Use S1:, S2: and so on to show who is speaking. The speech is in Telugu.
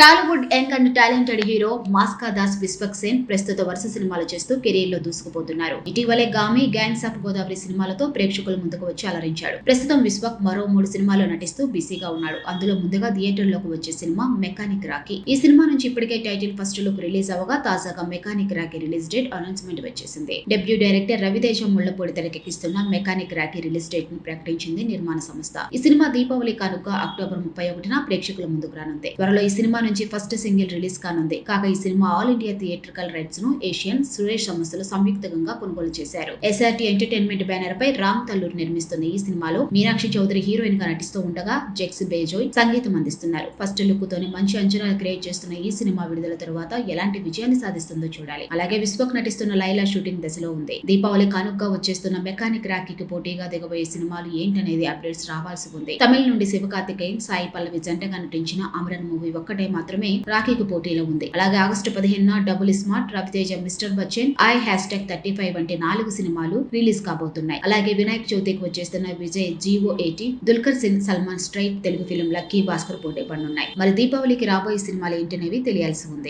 S1: Tollywood young and talented hero మాస్కా Das Vishwak Sen ప్రస్తుత వరుస సినిమాలు చేస్తూ కెరీర్లో దూసుకుపోతున్నారు. ఇటీవలే గామి గ్యాంగ్స్ ఆఫ్ గోదావరి సినిమాలతో ప్రేక్షకుల ముందుకు వచ్చి అలరించాడు. ప్రస్తుతం విశ్వక్ మరో మూడు సినిమాల్లో నటిస్తూ బిజీగా ఉన్నాడు. అందులో ముందుగా థియేటర్లోకి వచ్చే సినిమా మెకానిక్ రాకీ ఈ సినిమా నుంచి ఇప్పటికే టైటిల్ ఫస్ట్ లుక్ రిలీజ్ అవగా తాజాగా mechanic Rocky release date announcement వచ్చేసింది. డెబ్యూ డైరెక్టర్ రవితేజ ముళ్ళపూడి తెరకెక్కిస్తున్న మెకానిక్ రాకీ రిలీజ్ డేట్ను ప్రకటించింది నిర్మాణ సంస్థ. ఈ సినిమా దీపావళి కానుక అక్టోబర్ ముప్పై ఒకటిన ప్రేక్షకుల ముందుకు రానుంది. త్వరలో ఈ సినిమా నుంచి ఫస్ట్ సింగిల్ రిలీజ్ కానుంది. కాగా ఈ సినిమా ఆల్ ఇండియా థియేట్రికల్ రైట్స్ను ఏషియన్ సురేష్ సంస్థలు సంయుక్తంగా కొనుగోలు చేశారు. ఎస్ఆర్టీ ఎంటర్టైన్మెంట్ బ్యానర్ పై రామ్ తల్లూరు నిర్మిస్తున్న ఈ సినిమాలో మీనాక్షి చౌదరి హీరోయిన్గా నటిస్తూ ఉండగా జెక్స్ బేజోయ్ సంగీతం అందిస్తున్నారు. ఫస్ట్ లుక్ తోనే మంచి అంచనాలు క్రియేట్ చేస్తున్న ఈ సినిమా విడుదల తరువాత ఎలాంటి విజయాన్ని సాధిస్తుందో చూడాలి. అలాగే విశ్వక్ నటిస్తున్న లైలా షూటింగ్ దశలో ఉంది. దీపావళి కానుకగా వచ్చేస్తున్న మెకానిక్ రాకీకి పోటీగా దిగబోయే సినిమాలు ఏంటనేది అప్డేట్స్ రావాల్సి ఉంది. తమిళ నుండి శివకార్తికేయన్ సాయి పల్లవి జంటగా నటించిన అమరన్ మూవీ ఒక్కటే మాత్రమే రాఖీకి పోటీలో ఉంది. అలాగే ఆగస్టు పదిహేనున double smart Raviteja mister Bachchan I hash tag thirty five వంటి నాలుగు సినిమాలు రిలీజ్ కాబోతున్నాయి. అలాగే వినాయక్ చవితికి వచ్చేస్తున్న విజయ్ జీవో ఎయిటీ Dulquer Singh Salmaan straight Telugu film lucky Bhaskar పోటీ పడనున్నాయి. మరి దీపావళికి రాబోయే సినిమాలు ఏంటనేవి తెలియాల్సి ఉంది.